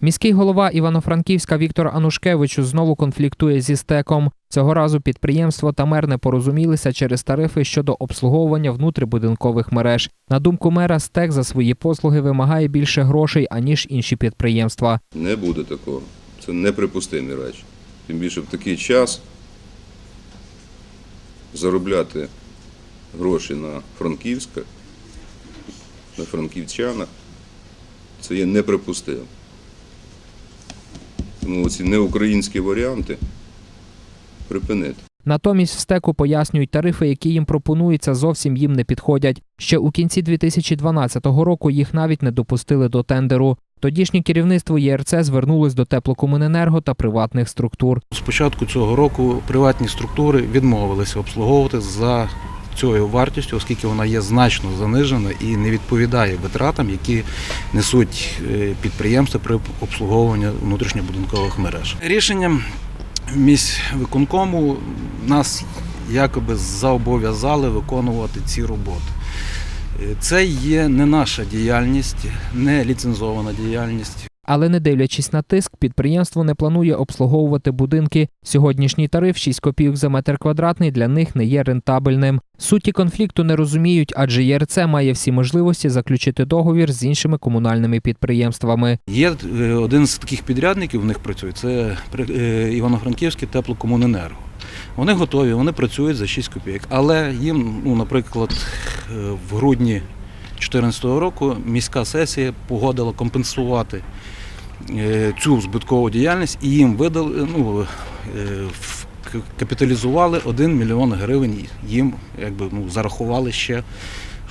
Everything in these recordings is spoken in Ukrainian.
Міський голова Івано-Франківська Віктор Анушкевич знову конфліктує зі стеком. Цього разу підприємство та мер не порозумілися через тарифи щодо обслуговування внутрібудинкових мереж. На думку мера, стек за свої послуги вимагає більше грошей аніж інші підприємства. Не буде такого. Це неприпустимі речі. Тим більше в такий час заробляти гроші на Франківська, на франківчана, це є неприпустимо. Тому ці неукраїнські варіанти припинити. Натомість в стеку пояснюють, тарифи, які їм пропонуються, зовсім їм не підходять. Ще у кінці 2012 року їх навіть не допустили до тендеру. Тодішнє керівництво ЄРЦ звернулось до теплокомуненерго та приватних структур. З початку цього року приватні структури відмовилися обслуговувати за цією вартістю, оскільки вона є значно занижена і не відповідає витратам, які несуть е, підприємства при обслуговуванні внутрішньобудинкових мереж. Рішенням міськвиконкому нас якоби зобов'язали виконувати ці роботи. Е, Це є не наша діяльність, не ліцензована діяльність. Але не дивлячись на тиск, підприємство не планує обслуговувати будинки. Сьогоднішній тариф 6 копійок за метр квадратний для них не є рентабельним. Суті конфлікту не розуміють, адже ЄРЦ має всі можливості заключити договір з іншими комунальними підприємствами. Є е, один з таких підрядників, в них працює, це е, Івано-Франківське теплокомуненерго. Вони готові, вони працюють за 6 копійок. Але їм, ну, наприклад, е, в грудні 2014 року міська сесія погодила компенсувати е, цю збиткову діяльність і їм видали, ну, е, капіталізували 1 мільйон гривень. Їм якби, ну, зарахували ще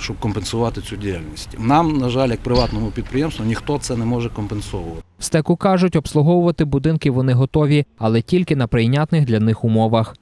щоб компенсувати цю діяльність. Нам, на жаль, як приватному підприємству, ніхто це не може компенсовувати. Стеку кажуть, обслуговувати будинки вони готові, але тільки на прийнятних для них умовах.